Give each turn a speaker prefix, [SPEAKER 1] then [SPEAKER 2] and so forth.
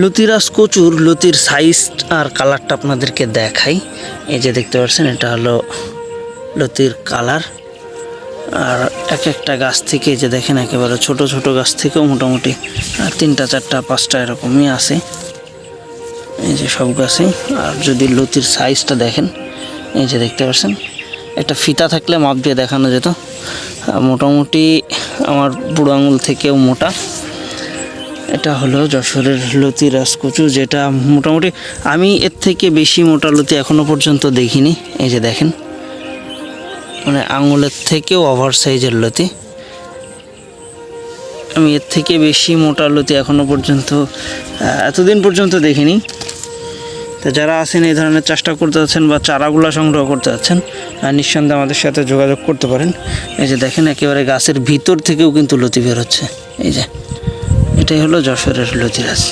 [SPEAKER 1] লতিরাজ কচুর লতির সাইজ আর কালারটা আপনাদেরকে দেখাই। এই যে দেখতে পাচ্ছেন, এটা হলো লতির কালার আর এক একটা গাছ থেকে যে দেখেন, একেবারে ছোট ছোট গাছ থেকেও মোটামুটি তিনটা, চারটা, পাঁচটা এরকমই আছে। এই যে সব গাছে আর যদি লতির সাইজটা দেখেন, এই যে দেখতে পাচ্ছেন, একটা ফিতা থাকলে মাপ দিয়ে দেখানো যেত। মোটামুটি আমার বুড়ো আঙুল থেকেও মোটা। এটা হলো যশোরের লতি রাজকচু, যেটা মোটামুটি আমি এর থেকে বেশি মোটা লতি এখনও পর্যন্ত দেখিনি। এই যে দেখেন মানে আঙুলের থেকেও ওভার সাইজের লতি। আমি এর থেকে বেশি মোটা লতি এখনও পর্যন্ত এতদিন পর্যন্ত দেখিনি। তো যারা আছেন, এই ধরনের চাষটা করতে যাচ্ছেন বা চারাগুলো সংগ্রহ করতে যাচ্ছেন নিঃসন্দেহে আমাদের সাথে যোগাযোগ করতে পারেন। এই যে দেখেন, একেবারে গাছের ভিতর থেকেও কিন্তু লতি বের হচ্ছে এই যে এটাই হলো যশোরের লতিরাজ